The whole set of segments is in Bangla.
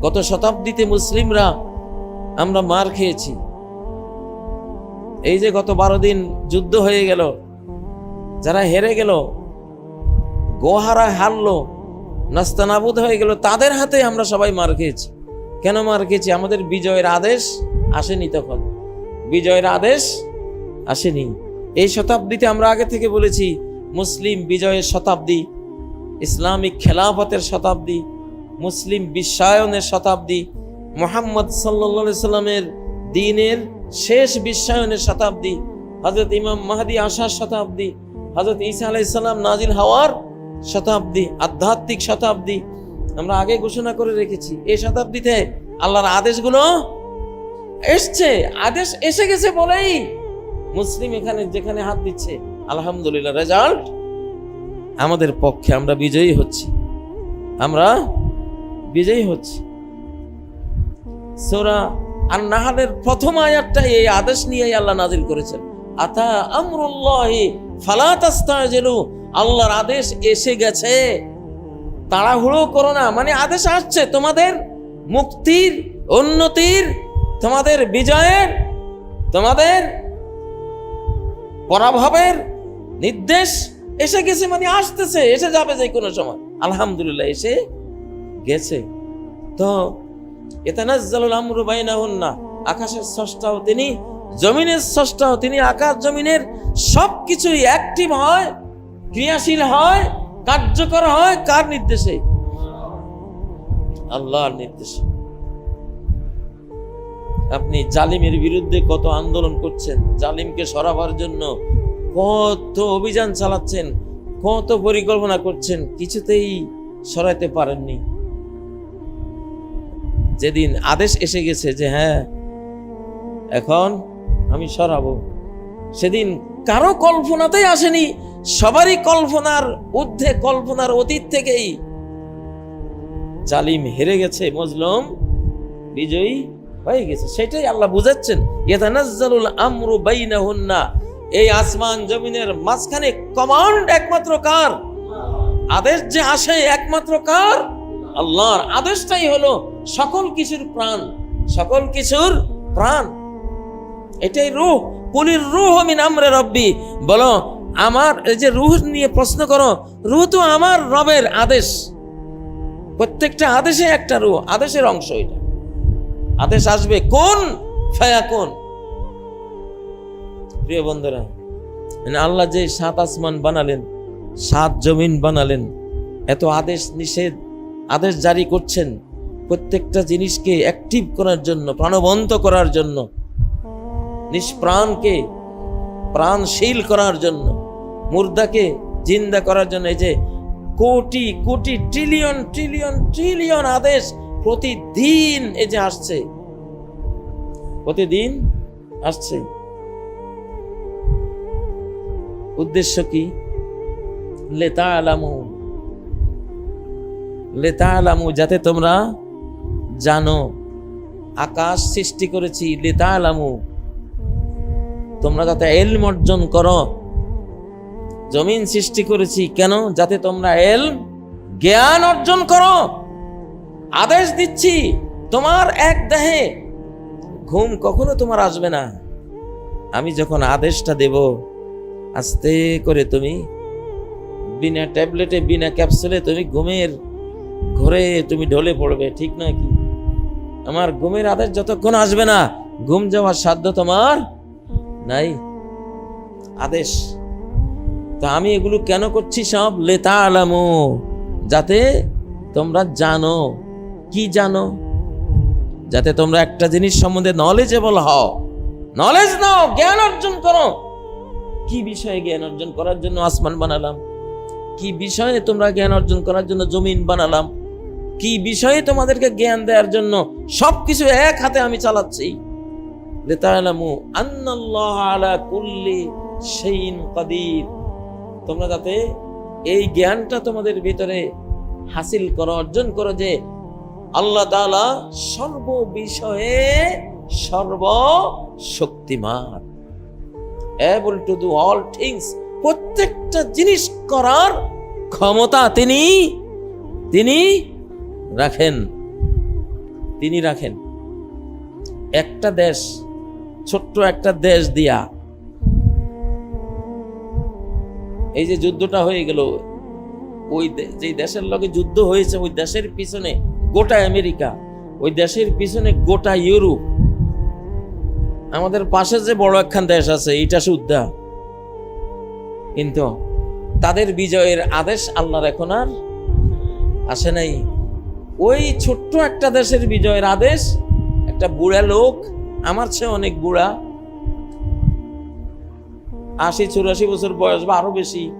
গত শতাব্দীতে মুসলিমরা আমরা মার খেয়েছি। এই যে গত বারো দিন যুদ্ধ হয়ে গেল, যারা হেরে গেল, গোহারা হারলো, নাস্তানাবুদ হয়ে গেল, তাদের হাতে আমরা সবাই মার খেয়েছি। কেন মার খেয়েছি? আমাদের বিজয়ের আদেশ আসেনি তখন। বিজয়ের আদেশ আসেনি। এই শতাব্দীতে আমরা আগে থেকে বলেছি, মুসলিম বিজয়ের শতাব্দী, ইসলামিক খেলাফতের শতাব্দী মুসলিম বিশ্বায়নের শতাব্দী। মোহাম্মদ সাল্লা সাল্লামের দিনের শেষ বিশ্বায়নের শতাব্দী হজরত ইমাম মাহাদি আসার শতাব্দী হজরত ঈসা আলাইসাল্লাম নাজিল হওয়ার শতাব্দী, আধ্যাত্মিক শতাব্দী আমরা আগে ঘোষণা করে রেখেছি। এই শতাব্দীতে আল্লাহর আদেশগুলো এসছে, আদেশ এসে গেছে বলেই মুসলিম এখানে যেখানে হাত দিচ্ছে, আলহামদুলিল্লাহ, রেজাল্ট আমাদের পক্ষে আমরা বিজয়ী হচ্ছি। আমরা বিজয়ী হচ্ছে। সোরা আর নাহালের প্রথম আয়াতটা এই আদেশ নিয়েই আল্লাহ নাজিল করেছেন। আতা আমরুল্লাহি আল্লাহর আদেশ এসে গেছে। তাড়াহুড়ো করো না মানে আদেশ আসছে তোমাদের মুক্তির, উন্নতির, তোমাদের বিজয়ের, তোমাদের পরাভবের নির্দেশ এসে গেছে মানে আসতেছে, এসে যাবে যে কোনো সময়। আলহামদুলিল্লাহ, এসে গেছে। তো এতানাজ্জালুল আমরু বাইনাহুন্না, আকাশের স্রষ্টাও তিনি, জমিনের স্রষ্টাও তিনি, আকাশ জমিনের সব কিছুই অ্যাক্টিভ হয়, ক্রিয়াশীল হয়, কার্যকর হয় কার নির্দেশে? আল্লাহর নির্দেশে। আপনি জালিমের বিরুদ্ধে কত আন্দোলন করছেন, জালিমকে সরাবার জন্য কত অভিযান চালাচ্ছেন, কত পরিকল্পনা করছেন, কিছুতেই সরাইতে পারেননি। যেদিন আদেশ এসে গেছে যে হ্যাঁ এখন আমি সরাবো। সেদিন কারও কল্পনাতেই আসেনি, সবারই কল্পনার ঊর্ধ্বে, কল্পনার অতীত থেকেই। জালিম হেরে গেছে, মজলুম বিজয়ী হয়ে গেছে। সেটাই আল্লাহ বুঝাচ্ছেন, ইয়াতানাজ্জালুল আমরু বাইনাহুন্না। এই আসমান জমিনের মাঝখানে কমান্ড একমাত্র কার? আদেশ যে আসে একমাত্র কার? আল্লাহর আদেশটাই হলো সকল কিছুর প্রাণ, সকল কিছুর প্রাণ। এটাই রুহ। কুলির রুহ মিন আমরে রব্বি। বলো, আমার এই যে রুহ নিয়ে প্রশ্ন করো, রুহ তো আমার রবের আদেশ। প্রত্যেকটা আদেশে একটা রুহ, আদেশের অংশ এটা। আদেশ আসবে কোন? ফায়া কোন প্রিয় বন্ধুরা মানে আল্লাহ যে সাত আসমান বানালেন, সাত জমিন বানালেন, এত আদেশ নিষেধ, আদেশ জারি করছেন প্রত্যেকটা জিনিসকে অ্যাক্টিভ করার জন্য, প্রাণবন্ত করার জন্য, নিষ্প্রাণকে প্রাণশীল করার জন্য, মুর্দাকে জিন্দা করার জন্য, এই যে crore crore trillion trillion trillion আদেশ প্রতিদিন এই যে আসছে। প্রতিদিন আসছে। উদ্দেশ্য কি? লেতা আলামু লেতা আলামু যাতে তোমরা জানো, আকাশ সৃষ্টি করেছি লেতা আলামু তোমরা যাতে এলম অর্জন করো। জমিন সৃষ্টি করেছি কেন? যাতে তোমরা এল জ্ঞান অর্জন করো। আদেশ দিচ্ছি, তোমার এক দেহে ঘুম কখনো তোমার আসবে না। আমি যখন আদেশটা দেব, আস্তে করে তুমি বিনা ট্যাবলেটে, বিনা ক্যাপসুলে তুমি ঘুমের ঘরে তুমি ঢলে পড়বে, ঠিক না কি? আমার ঘুমের আদেশ যতক্ষণ আসবে না, ঘুম যাওয়ার সাধ্য তোমার নাই। আদেশ। তা আমি এগুলো কেন করছি সব? লেতা আলামো যাতে তোমরা জানো। কি জানো? যাতে তোমরা একটা জিনিস সম্বন্ধে নলেজেবল হও। নলেজ নাও, জ্ঞান অর্জন করো। কি বিষয়ে জ্ঞান অর্জন করার জন্য আসমান বানালাম? কি বিষয়ে তোমরা জ্ঞান অর্জন করার জন্য জমিন বানালাম? কি বিষয়ে তোমাদেরকে জ্ঞান দেওয়ার জন্য সবকিছু এক হাতে আমি চালাচ্ছি? তোমরা যাতে এই জ্ঞানটা তোমাদের ভিতরে হাসিল করো, অর্জন করো যে আল্লাহ তাআলা সর্ব বিষয়ে সর্ব শক্তিমান able to do all things প্রত্যেকটা জিনিস করার ক্ষমতা তিনি তিনি রাখেন। তিনি রাখেন। একটা দেশ, ছোট্ট একটা দেশ দিয়া। এই যে যুদ্ধটা হয়ে গেল, ওই যে দেশের লগে যুদ্ধ হয়েছে, ওই দেশের পিছনে গোটা আমেরিকা, ওই দেশের পিছনে গোটা ইউরোপ। আমাদের পাশে যে বড় একখান দেশ আছে এটা সুদ্ধা কিন্তু তাদের বিজয়ের আদেশ আল্লাহর এখন আর আসে নাই। ওই ছোট্ট একটা দেশের বিজয়ের আদেশ, একটা বুড়া লোক, আমার চেয়ে অনেক বুড়া। আশি চুরাশি বছর বয়স বা আরও বেশি।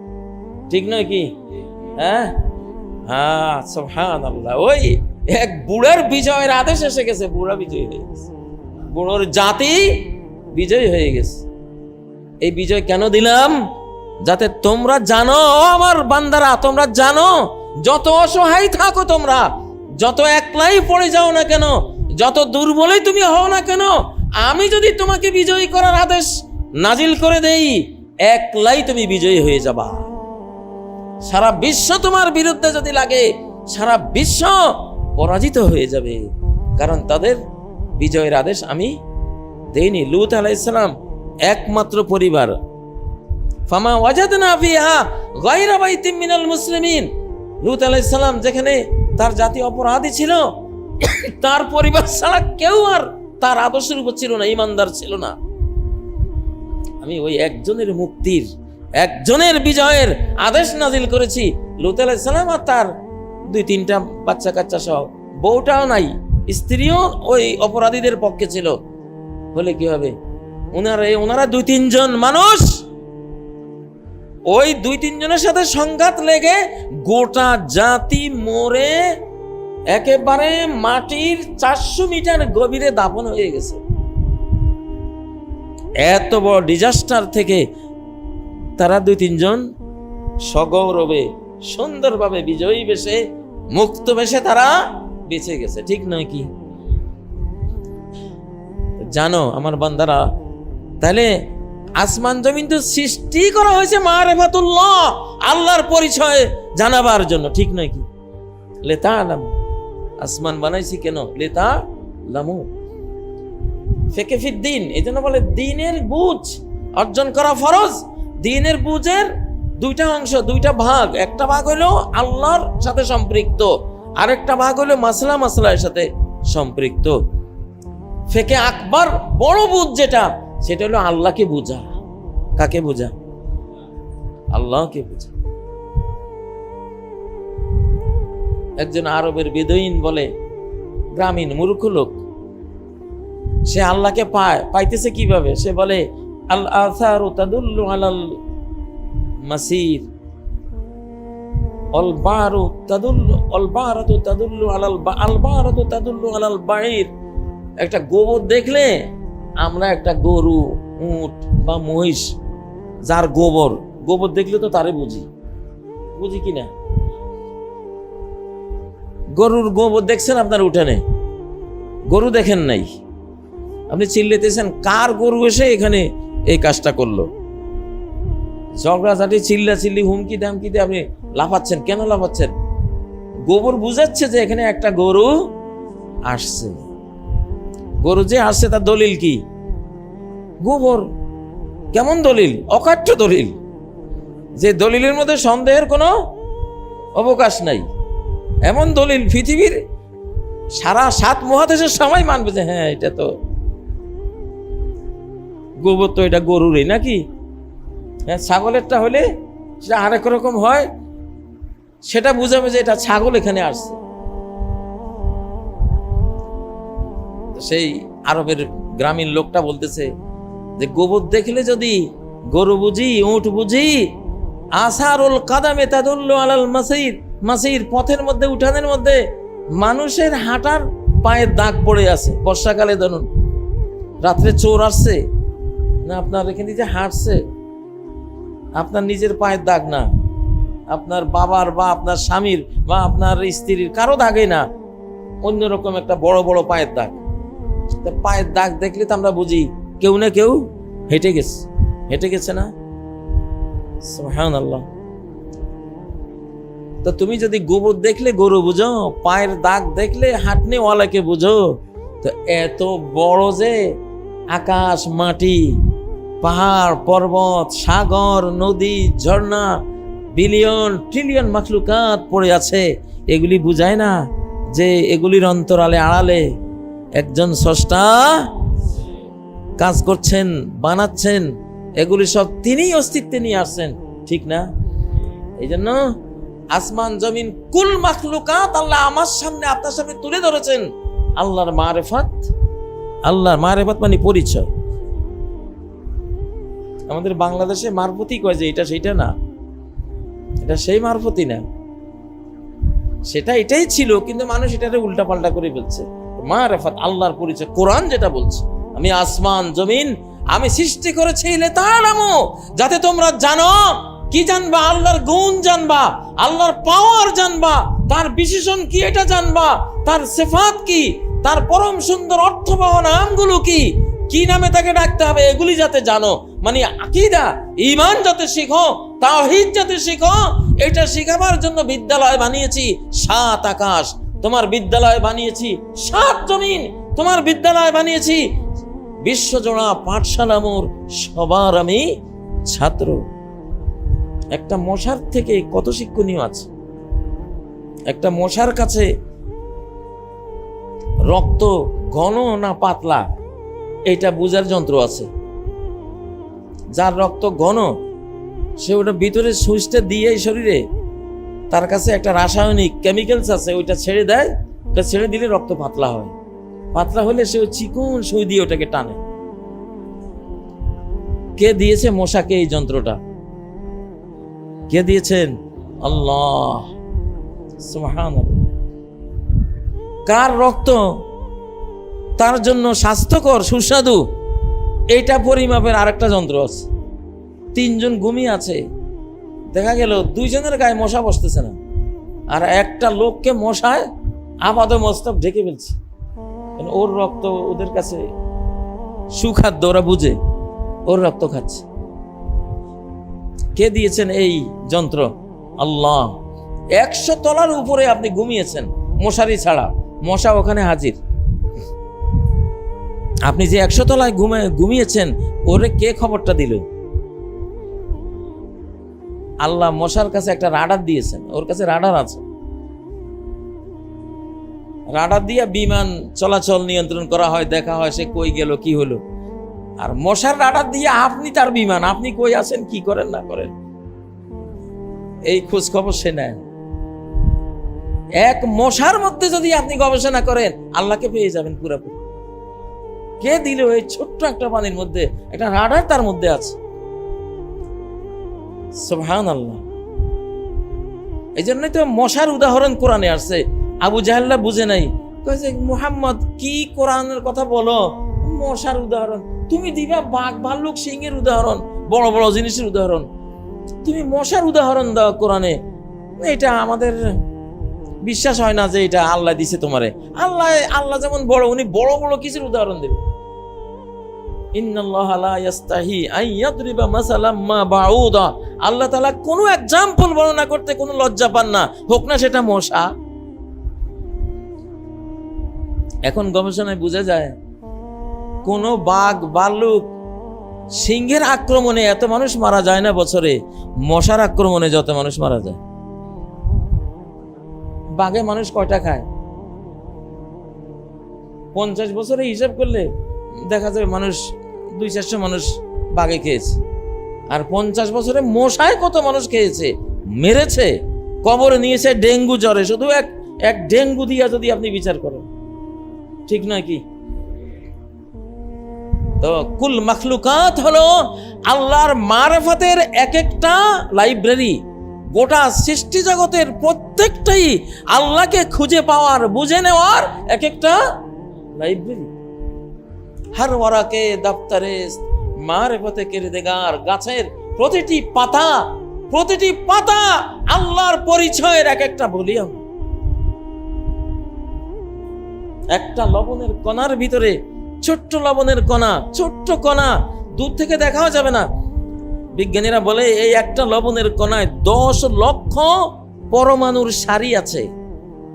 ঠিক নয় কি? হ্যাঁ? হ্যাঁ আল্লাহ ওই এক বুড়ার বিজয়ের আদেশ এসে গেছে, বুড়া বিজয় হয়ে গেছে। বুড়োর জাতি বিজয় হয়ে গেছে। এই বিজয় কেন দিলাম? যাতে তোমরা জানো, আমার বান্দারা, তোমরা জানো, যত অসহায় থাকো তোমরা যত একলাই পড়ে যাও না কেন, যত দুর্বলই তুমি হও না কেন, আমি যদি তোমাকে বিজয়ী করার আদেশ নাজিল করে দেই, একলাই তুমি বিজয়ী হয়ে যাবা। সারা বিশ্ব তোমার বিরুদ্ধে যদি লাগে, সারা বিশ্ব পরাজিত হয়ে যাবে। কারণ তাদের বিজয়ের আদেশ আমি দেইনি। লুত আলাইসালাম একমাত্র পরিবার। ফামা ওয়াজাদনা ফিহা গায়রা বাইতিম মিনাল মুসলিমিন। লুত আলাইহিস সালাম যেখানে তার জাতি অপরাধী ছিল। তার পরিবার ছাড়া কেউ আর তার আদর্শের উপর ছিল না, ইমানদার ছিল না। আমি ওই একজনের মুক্তির, একজনের বিজয়ের আদেশ নাজিল করেছি। লুত আলাইহিস সালাম আর তার দুই তিনটা বাচ্চা কাচ্চা সহ। বউটাও নাই, স্ত্রীও ওই অপরাধীদের পক্ষে ছিল। বলে কি হবে? ওনারা ওনারা দুই তিনজন মানুষ ওই দুই তিনজনের সাথে সংঘাত লেগে গোটা জাতি মরে একেবারে মাটির চারশো মিটার গভীরে দাপন হয়ে গেছে। এত বড় ডিজাস্টার থেকে তারা দুই তিনজন সগৌরবে, সুন্দরভাবে বিজয়ী বেশে, মুক্ত বেশে তারা বেঁচে গেছে, ঠিক নয় কি? জানো আমার বান্দারা, তাহলে আসমান জমিন তো সৃষ্টি করা হয়েছে মারেফাতুল্লাহ আল্লাহর পরিচয় জানাবার জন্য, ঠিক নয় কি? লেতা আলাম আসমান বানাইছি কেন? লেতা লামু ফেকে ফির দিন এই জন্য বলে দিনের বুঝ অর্জন করা ফরজ। দিনের বুঝের দুইটা অংশ, দুইটা ভাগ। একটা ভাগ হলো আল্লাহর সাথে সম্পৃক্ত, আরেকটা ভাগ হলো মাসলা মাসলার সাথে সম্পৃক্ত। ফেকে আকবর বড় বুঝ যেটা সেটা হলো আল্লাহকে বোঝা। কাকে বোঝা? আল্লাহকে বোঝা। একজন আরবের বেদইন বলে, গ্রামীণ মূর্খ লোক। সে আল্লাহকে পায়, পাইতেছে কীভাবে? সে বলে একটা গোবর দেখলে আমরা একটা গরু, উট বা মহিষ, যার গোবর গোবর দেখলে তো তারে বুঝি। বুঝি কি না গরুর গোবর দেখছেন আপনার উঠানে? গরু দেখেন নাই। আপনি চিল্লেতেছেন কার গরু এসে এখানে এই কাজটা করল? ঝগড়াঝাটি চিল্লা চিল্লি হুমকি দামকিতে আপনি লাফাচ্ছেন। কেন লাফাচ্ছেন? গোবর বুঝাচ্ছে যে এখানে একটা গরু আসছে। গরু যে আসছে তার দলিল কি? গোবর। কেমন দলিল? অকাট্য দলিল। যে দলিলের মধ্যে সন্দেহের কোনো অবকাশ নাই। এমন দলিল পৃথিবীর সারা সাত মহাদেশের সবাই মানবে যে হ্যাঁ এটা তো গোবর তো এটা গরুরই নাকি? হ্যাঁ ছাগলেরটা হলে সেটা আরেক রকম হয়। সেটা বুঝাবে যে এটা ছাগল এখানে আসছে। সেই আরবের গ্রামীণ লোকটা বলতেছে যে, গোবর দেখলে যদি গরু বুঝি, উঁট বুঝি, আসারুল কাদামে তাদুল্লু আলাল মাসির মাসির পথের মধ্যে, উঠানের মধ্যে মানুষের হাঁটার পায়ের দাগ পড়ে আছে। বর্ষাকালে ধরুন, রাত্রে চোর আসছে, না আপনার এখানে যে হাঁটছে, আপনার নিজের পায়ের দাগ না, আপনার বাবার বা আপনার স্বামীর বা আপনার স্ত্রীর কারও দাগে না অন্যরকম একটা বড় বড় পায়ের দাগ। পায়ের দাগ দেখলে তো আমরা বুঝি কেউ না কেউ হেঁটে গেছে। হেঁটে গেছে না? সুবহানাল্লাহ। তো তুমি যদি গোবর দেখলে গরু বুঝো, পায়ের দাগ দেখলে হাঁটনেওয়ালাকে বুঝো, তো এত বড় যে আকাশ, মাটি, পাহাড়, পর্বত, সাগর, নদী, ঝর্ণা, বিলিয়ন, ট্রিলিয়ন মাখলুকাত পড়ে আছে, এগুলি বুঝায় না যে এগুলির অন্তরালে আড়ালে একজন স্রষ্টা কাজ করছেন, বানাচ্ছেন, এগুলি সব তিনিই অস্তিত্বে নিয়ে আসছেন, ঠিক না? এই জন্য আসমান, জমিন, কুল মাখলুকাত আল্লাহ আমার সামনে, আপনার সামনে তুলে ধরেছেন। আল্লাহর মারেফাত আল্লাহর মারেফাত মানে পরিচয়। আমাদের বাংলাদেশে মারফতি কয় যে এটা সেইটা না, এটা সেই মারফতি না। সেটা এটাই ছিল, কিন্তু মানুষ এটাকে উল্টা পাল্টা করে ফেলছে। মারেফাত আল্লাহর পরিচয়, কোরআন যেটা বলছে, আমি আসমান, জমিন, আমি সৃষ্টি করেছি লেতালামু যাতে তোমরা জানো কি জানবা, আল্লাহর গুণ জানবা, আল্লাহর পাওয়ার জানবা, তার বিশেষণ কি এটা জানবা, তার সেফাত কি, তার পরম সুন্দর অর্থবহ নামগুলো কি কি নামে তাকে ডাকতে হবে, এগুলি যাতে জানো মানে আকিদা ইমান যাতে শিখো, তাওহীদ যাতে শিখো, এটা শেখাবার জন্য বিদ্যালয় বানিয়েছি সাত আকাশ। তোমার বিদ্যালয় বানিয়েছি সাত জমিন। তোমার বিদ্যালয় বানিয়েছি। বিশ্বজোড়া পাঠশালা মোর, সবার আমি ছাত্র। একটা মশার থেকে কত শিক্ষণীয় আছে? একটা মশার কাছে রক্ত ঘন না পাতলা? এটা বোঝার যন্ত্র আছে। যার রক্ত ঘন, সে ওটা ভিতরে সুইচটা দিয়ে শরীরে তার কাছে একটা রাসায়নিক কেমিক্যালস আছে, ওইটা ছেড়ে দেয়। ওটা ছেড়ে দিলে রক্ত পাতলা হয়। পাতলা হলে সে চিকন সুই দিয়ে ওটাকে টানে। কে দিয়েছে মশাকে এই যন্ত্রটা? কে দিয়েছেন? আল্লাহ। কার রক্ত? তার জন্য স্বাস্থ্যকর, সুস্বাদু। এটা পরিমাপের আরেকটা যন্ত্র আছে। তিনজন ঘুমিয়ে আছে। দেখা গেল দুইজনের গায়ে মশা বসতেছে না। আর একটা লোককে মশায় আপাদ মস্তক ঢেকে ফেলছে। ওর রক্ত ওদের কাছে সুখাদ্য, ওরা বুঝে, ওর রক্ত খাচ্ছে। কে দিয়েছেন এই যন্ত্র? আল্লাহ। একশো তলার উপরে আপনি ঘুমিয়েছেন, মশারি ছাড়া। মশা ওখানে হাজির। আপনি যে একশো তলায় ঘুমে ঘুমিয়েছেন, ওরে কে খবরটা দিল? আল্লাহ মশার কাছে একটা রাডার দিয়েছেন, ওর কাছে রাডার আছে। রাডার দিয়ে বিমান চলাচল নিয়ন্ত্রণ করা হয়, দেখা হয় সে কই গেল, কি হলো। আর মশার রাডার দিয়ে আপনি তার বিমান, আপনি কই আছেন, কি করেন, না করেন, এই খোঁজ খবর সে নেয়। এক মশার মধ্যে যদি আপনি গবেষণা করেন, আল্লাহকে পেয়ে যাবেন পুরোপুরি। কে দিল এই ছোট্ট একটা পানির মধ্যে? একটা রাডার তার মধ্যে আছে। সুবহান আল্লাহ এই জন্যই তো মশার উদাহরণ কোরআনে আসছে। আবু জাহাল্লা বুঝে নাই। কয়েছে মুহাম্মদ, কি কোরআনের কথা বলো? মশার উদাহরণ। তুমি দিবা বাঘ ভাল্লুক উদাহরণ, বড় বড় জিনিসের উদাহরণ। তুমি মশার উদাহরণ দাও কোরআনে। এটা আমাদের বিশ্বাস হয় না যে এটা আল্লাহ দিছে তোমারে। আল্লাহ আল্লাহ যেমন বড়, উনি বড় বড় কিছুর উদাহরণ দেবে। আল্লাহ তাআলা কোনো এক্সাম্পল বর্ণনা করতে কোনো লজ্জা পান না। হোক না সেটা মশা। এখন গবেষণায় বোঝা যায়, কোনো বাঘ ভাল্লুক সিংহের আক্রমণে এত মানুষ মারা যায় না বছরে। মশার আক্রমণে যত মানুষ মারা যায়। বাঘে মানুষ কয়টা খায়? পঞ্চাশ বছরে হিসাব করলে দেখা যাবে মানুষ দুই চারশো মানুষ বাঘে খেয়েছে। আর পঞ্চাশ বছরে মশায় কত মানুষ খেয়েছে? মেরেছে, কবরে নিয়েছে ডেঙ্গু জ্বরে। শুধু এক এক ডেঙ্গু দিয়া যদি আপনি বিচার করেন, ঠিক নয় কি? তো কুল মখলুকাত হলো আল্লাহর মারফতের এক একটা লাইব্রেরি। গোটা সৃষ্টি জগতের প্রত্যেকটাই আল্লাহকে খুঁজে পাওয়ার, বুঝে নেওয়ার এক একটা লাইব্রেরি। হর ওয়ারাকে দপ্তরে মারফতে কিরদেগার গাছের প্রতিটি পাতা প্রতিটি পাতা আল্লাহর পরিচয়ের এক একটা ভলিউম। একটা লবণের কণার ভিতরে ছোট্ট লবণের কণা, ছোট্ট কণা, দূর থেকে দেখাও যাবে না। বিজ্ঞানীরা বলে, এই একটা লবণের কণায় দশ লক্ষ পরমাণুর শাড়ি আছে।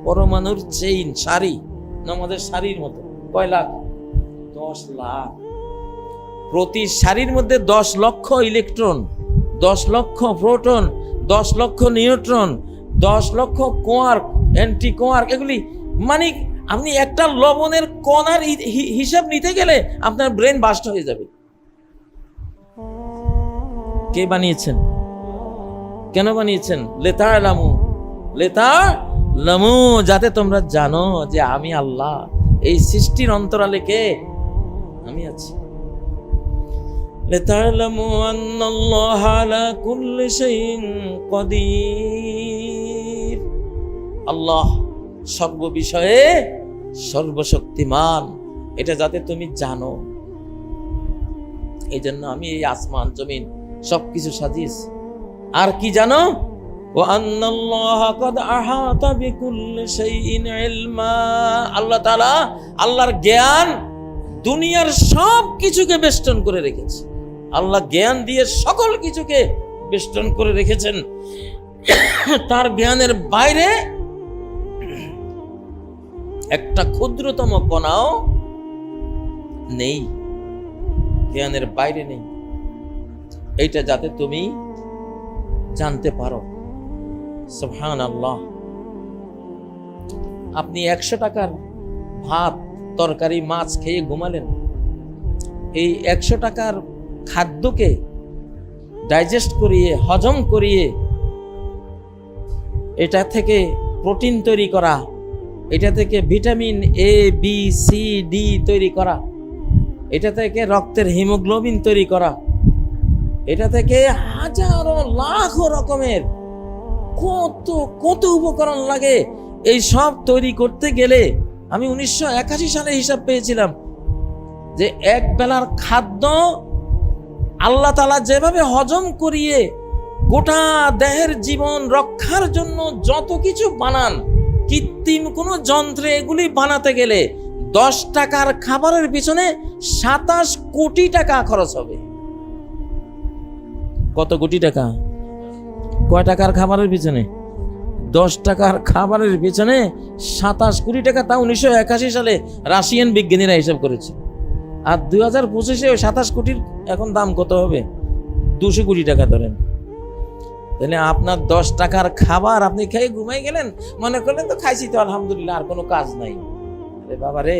পরমাণুর চেইন না আমাদের শাড়ির মতো কয় লাখ দশ লাখ। প্রতি সারির মধ্যে দশ লক্ষ ইলেকট্রন, দশ লক্ষ প্রোটন, দশ লক্ষ নিউট্রন, দশ লক্ষ কোয়ার্ক অ্যান্টি কোয়ার্ক, এগুলি মানে আপনি একটা লবণের কণার হিসাব নিতে গেলে আপনার ব্রেন বাস্ট হয়ে যাবে। কে বানিয়েছেন? কেন বানিয়েছেন? লেতা লামু। লেতা লামু, যাতে তোমরা জানো যে আমি আল্লাহ। এই সৃষ্টির অন্তরালে কে? আমি আছি لتعلموا أن الله على كل شيء قدير আল্লাহ সর্ব বিষয়ে সর্বশক্তিমান এটা যাতে তুমি জানো এই জন্য আমি এই আসমান জমিন সবকিছু সাজিয়েছি আর কি জানো ও আন্নাল্লাহ কদ আহাতা বিকুল্লি শাইইন ইলমা আল্লাহ তাআলা আল্লাহর জ্ঞান দুনিয়ার সব কিছুকে বেষ্টন করে রেখেছে। আল্লাহ জ্ঞান দিয়ে সকল কিছুকে বেষ্টন করে রেখেছেন। তার জ্ঞানের বাইরে একটা ক্ষুদ্রতম কণাও নেই। জ্ঞানের বাইরে নেই। এইটা যাতে তুমি জানতে পারো। আল্লাহ আপনি একশো টাকার ভাত তরকারি, মাছ খেয়ে ঘুমালেন। এই একশো টাকার খাদ্যকে ডাইজেস্ট করিয়ে, হজম করিয়ে এটা থেকে প্রোটিন তৈরি করা, এটা থেকে vitamin A B C D তৈরি করা, এটা থেকে রক্তের হিমোগ্লোবিন তৈরি করা, এটা থেকে হাজারো লাখো রকমের কত কত উপকরণ লাগে। এই সব তৈরি করতে গেলে আমি উনিশশো একাশি সালে হিসাব পেয়েছিলাম যে এক বেলার খাদ্য আল্লাহ তালা যেভাবে হজম করিয়ে গোটা দেহের জীবন রক্ষার জন্য যত কিছু বানান, কৃত্রিম কোনো যন্ত্রে এগুলি বানাতে গেলে দশ টাকার খাবারের পিছনে সাতাশ কোটি টাকা খরচ হবে। কত কোটি টাকা? কয় টাকার খাবারের পিছনে? দশ টাকার খাবারের পিছনে সাতাশ কোটি টাকা তা উনিশশো একাশি সালে রাশিয়ান বিজ্ঞানীরা হিসাব করেছে। আর দুই হাজার পঁচিশে ওই সাতাশ কোটির এখন দাম কত হবে? দুশো কোটি টাকা ধরেন। তাহলে আপনার দশ টাকার খাবার আপনি খেয়ে ঘুমাই গেলেন, মনে করলেন তো খাইছি তো, আলহামদুলিল্লাহ, আর কোনো কাজ নাই। আরে বাবা রে।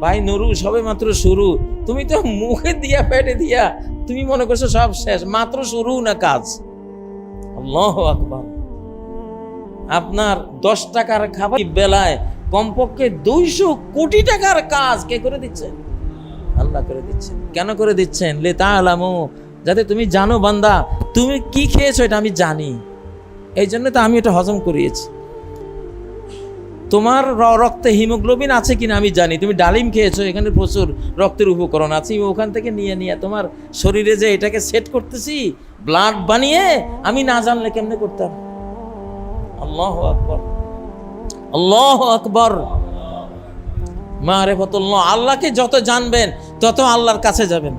ভাই, নুরু সবে মাত্র শুরু। তুমি তো মুখে দিয়া, পেটে দিয়া, তুমি মনে করছ সব শেষ, মাত্র শুরু না কাজ? আকবর। আপনার দশ টাকার খাবার বেলায় কমপক্ষে দুইশো কোটি টাকার কাজ কে করে দিচ্ছেন আল্লাহ করে দিচ্ছেন। কেন করে দিচ্ছেন? লে তা যাতে তুমি জানো বান্দা, তুমি কি খেয়েছো এটা আমি জানি। এই জন্য তো আমি এটা হজম করিয়েছি। তোমার রক্তে হিমোগ্লোবিন আছে কিনা আমি জানি। তুমি ডালিম খেয়েছো, এখানে প্রচুর রক্তের উপকরণ আছে। ওখান থেকে নিয়ে নিয়ে তোমার শরীরে যে এটাকে সেট করতেছি ব্লাড বানিয়ে আমি না জানলে কেমনে করতাম? আল্লাহ আকবর। আল্লাহ আকবর। মারেফতুল্লাহ। আল্লাহকে যত জানবেন, তত আল্লাহর কাছে যাবেন।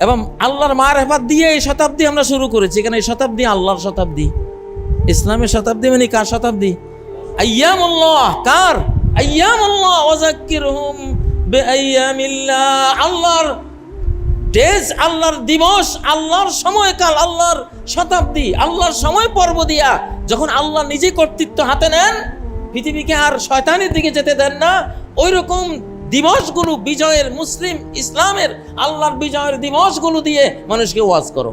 এবং আল্লাহর মারেফাত দিয়ে এই শতাব্দী আমরা শুরু করেছি। এখানে এই শতাব্দী আল্লাহর শতাব্দী। ইসলামের শতাব্দী মানে কার শতাব্দী? আইয়ামুল্লাহ কার? আইয়ামুল্লাহ ওয়াজাক্কিরহুম বিআইয়ামিল্লাহ। আল্লাহর ডেজ, আল্লাহর দিবস, আল্লাহর সময়কাল, আল্লাহর শতাব্দী, আল্লাহর সময় পর্ব দিয়া যখন আল্লাহ নিজে কর্তৃত্ব হাতে নেন, পৃথিবীকে আর শয়তানের দিকে যেতে দেন না ওই রকম দিবসগুলো বিজয়ের মুসলিম ইসলামের আল্লাহর বিজয়ের দিবসগুলো দিয়ে মানুষকে ওয়াজ করো।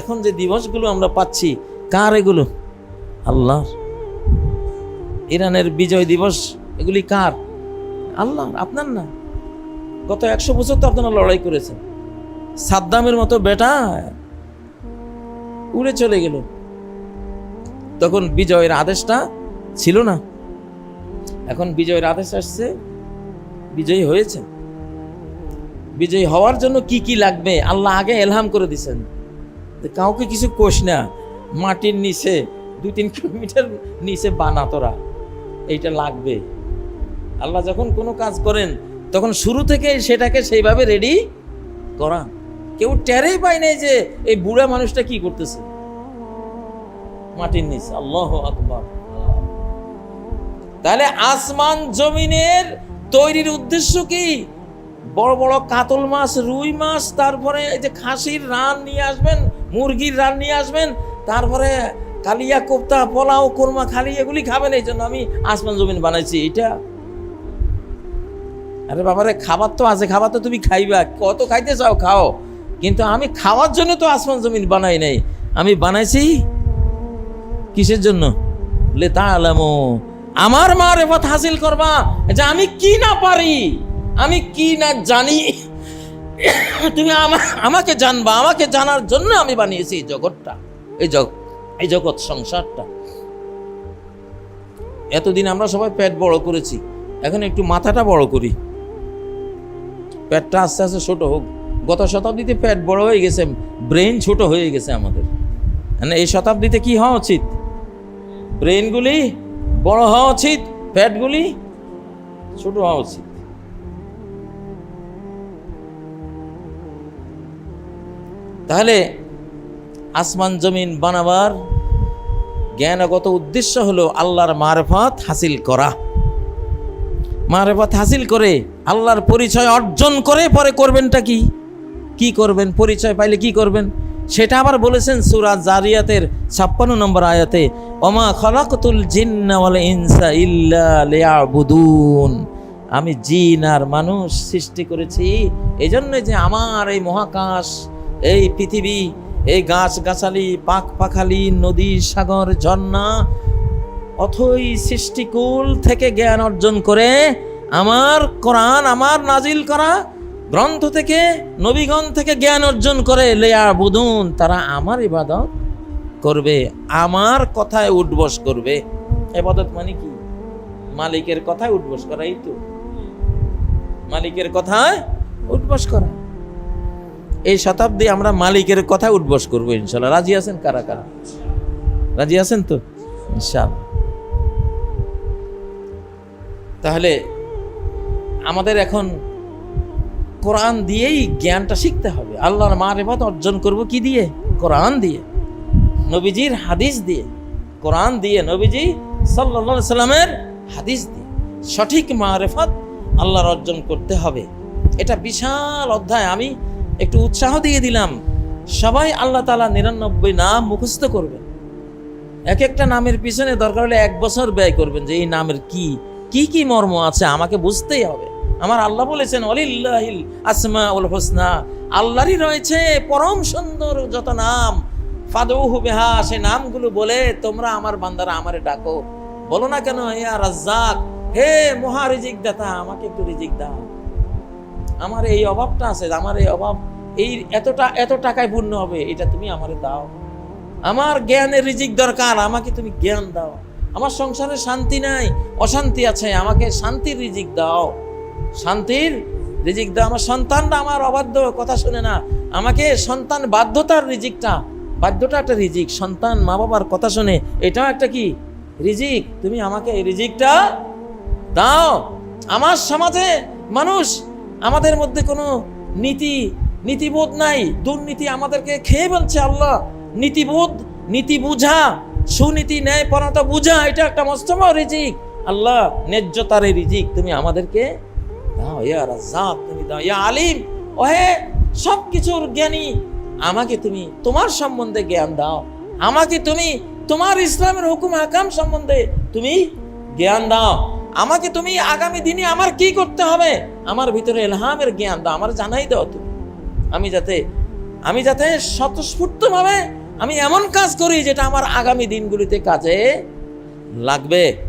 এখন যে দিবসগুলো আমরা পাচ্ছি, কার এগুলো? আল্লাহর। ইরানের বিজয় দিবস, এগুলি কার? আল্লাহ আপনার না। গত একশো বছর তো আপনারা লড়াই করেছেন। সাদ্দামের মতো বেটা উড়ে চলে গেল। তখন বিজয়ের আদেশটা ছিল না। এখন বিজয়ের আদেশ আসছে, বিজয়ী হয়েছে বিজয়ী হওয়ার জন্য কি কি লাগবে, আল্লাহ আগে এলহাম করে দিছেন। কাউকে কিছু কোষ না, মাটির নিচে দুই তিন কিলোমিটার নিচে বানা তোরা। এইটা লাগবে। আল্লাহ যখন কোনো কাজ করেন, তখন শুরু থেকে সেটাকে সেইভাবে রেডি করা। কেউ টেরেই পায় নাই যে এই বুড়া মানুষটা কি করতেছে। মাটির নিচে, আল্লাহ আকবার। তাহলে আসমান জমিনের তৈরির উদ্দেশ্য কি? বড় বড় কাতল মাছ, রুই মাছ, তারপরে এই যে খাসির রান নিয়ে আসবেন, মুরগির রান নিয়ে আসবেন, তারপরে কালিয়া কোপ্তা, পোলাও, কোরমা, খালি এগুলি খাবেন, এই জন্য আমি আসমান জমিন বানাইছি, এটা। আরে বাবারে, খাবার তো আছে, খাবার তো তুমি খাইবা, কত খাইতে চাও, খাও। কিন্তু আমি খাওয়ার জন্য তো আসমান জমিন বানাই নাই। আমি বানাইছি কিসের জন্য? লে তা আলামো আমার মারেফত হাসিল করবা, যে আমি কি না পারি, আমি কি না জানি। তুমি আমা- আমাকে জানবা, আমাকে জানার জন্য আমি বানিয়েছি এই জগৎটা, এই জগ এই জগৎ সংসারটা। এতদিন আমরা সবাই পেট বড় করেছি, এখন একটু মাথাটা বড় করি। পেটটা আস্তে আস্তে ছোট হোক। গত শতাব্দীতে পেট বড় হয়ে গেছে, ব্রেন ছোট হয়ে গেছে আমাদের। মানে এই শতাব্দীতে কি হওয়া উচিত? ব্রেনগুলি বড় হওয়া উচিত, পেটগুলি ছোট হওয়া উচিত। তাহলে আসমান জমিন বানাবার জ্ঞানগত উদ্দেশ্য হলো আল্লাহর মারফত হাসিল করা। মারেফত হাসিল করে আল্লাহর পরিচয় অর্জন করে পরে করবেনটা কি? কি করবেন? পরিচয় পাইলে কি করবেন? সেটা আবার বলেছেন সুরা জারিয়াতের ছাপ্পান্ন নম্বর আয়াতে অমা খলাকতুল জিন্না ইনসা ইল্লা লিয়াবুদুন। আমি জিন আর মানুষ সৃষ্টি করেছি এই জন্য যে আমার এই মহাকাশ, এই পৃথিবী এই গাছ গাছালি পাক পাখালি নদী, সাগর, ঝর্ণা, অথই সৃষ্টিকুল থেকে জ্ঞান অর্জন করে আমার কোরআন আমার নাজিল করা গ্রন্থ থেকে, নবীগণ থেকে জ্ঞান অর্জন করে লেয়া বুধুন তারা আমার ইবাদত করবে, আমার কথায় উঠবস করবে। এবাদত মানে কি? মালিকের কথায় উঠবস করা, এই তো। মালিকের কথায় উঠবস করা। এই শতাব্দী আমরা মালিকের কথা উঠবস করব ইনশাল্লাহ। রাজি আছেন কারা কারা? রাজি আছেন তো? ইনশাল্লাহ। তাহলে আমাদের এখন কোরআন দিয়েই জ্ঞানটা শিখতে হবে। আল্লাহর মারেফত অর্জন করব কি দিয়ে? কোরআন দিয়ে। নবীজির হাদিস দিয়ে। কোরআন দিয়ে নবীজি সাল্লা সাল্লামের হাদিস দিয়ে। সঠিক মারেফত আল্লাহর অর্জন করতে হবে। এটা বিশাল অধ্যায়। আমি একটু উৎসাহ দিয়ে দিলাম। সবাই আল্লাহ তালা নিরানব্বই নাম মুখস্থ করবেন। এক একটা নামের পিছনে দরকার হলে এক বছর ব্যয় করবেন যে এই নামের কি কি কি মর্ম আছে আমাকে বুঝতেই হবে। আমার আল্লাহ বলেছেন অলিল্লাহিল আসমা উল হোসনা আল্লাহরই রয়েছে পরম সুন্দর যত নাম। ফাদৌহু বেহা সে নামগুলো বলে তোমরা আমার বান্দারা আমারে ডাকো। বলো না কেন, ইয়া রাজ্জাক হে মহা রিজিক দাতা আমাকে একটু রিজিক দাও। আমার এই অভাবটা আছে, আমার এই অভাব, এই এতটা, এত টাকায় পূর্ণ হবে, এটা তুমি আমারে দাও। আমার জ্ঞানের রিজিক দরকার, আমাকে তুমি জ্ঞান দাও। আমার সংসারে শান্তি নাই, অশান্তি আছে, আমাকে শান্তির রিজিক দাও। শান্তির রিজিক দাও, আমার সন্তানরা আমার অবাধ্য, কথা শুনে না। আমাকে সন্তান বাধ্যতার রিজিকটা, বাধ্যটা একটা রিজিক, সন্তান মা বাবার কথা শুনে, এটাও একটা কি? রিজিক, তুমি আমাকে এই রিজিকটা দাও। আমার সমাজে মানুষ আমাদের মধ্যে কোনো নীতি, নীতিবোধ নাই। দুর্নীতি আমাদেরকে খেয়ে বলছে আল্লাহ। নীতিবোধ, নীতি বুঝা, সুনীতি, ন্যায় পরাতা বুঝা, এটা একটা মস্তম রিজিক। আল্লাহ ন্যায্যতার রিজিক তুমি আমাদেরকে দাও। ইয়া রাজ্জাক, তুমি দাও। ইয়া আলিম, ওহে সব কিছুর জ্ঞানী, আমাকে তুমি তোমার সম্বন্ধে জ্ঞান দাও। আমাকে তুমি তোমার ইসলামের হুকুম হাকাম সম্বন্ধে তুমি জ্ঞান দাও। আমাকে তুমি আগামী দিনে আমার কি করতে হবে? আমার ভিতরে এলহামের জ্ঞান দাও, আমার জানাই দাও তুমি। আমি যাতে আমি যাতে স্বতঃস্ফূর্তভাবে আমি এমন কাজ করি যেটা আমার আগামী দিনগুলিতে কাজে লাগবে।